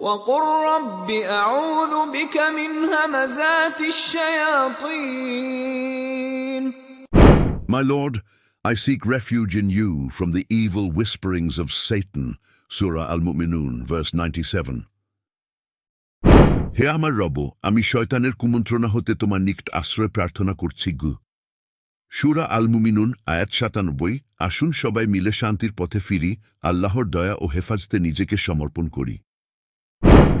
وقل رب أعوذ بك من همزات الشياطين My Lord, I seek refuge in you from the evil whisperings of Satan. Surah Al-Mu'minun, verse 97. হে আমার রব আমি শয়তানের কুমন্ত্রণা হতে তোমার নিকট আশ্রয় প্রার্থনা করছি গু সুরা আল মুমিনুন আয়াত সাতানব্বই আসুন সবাই মিলে শান্তির পথে ফিরি আল্লাহর দয়া ও হেফাজতে নিজেকে সমর্পণ করি you.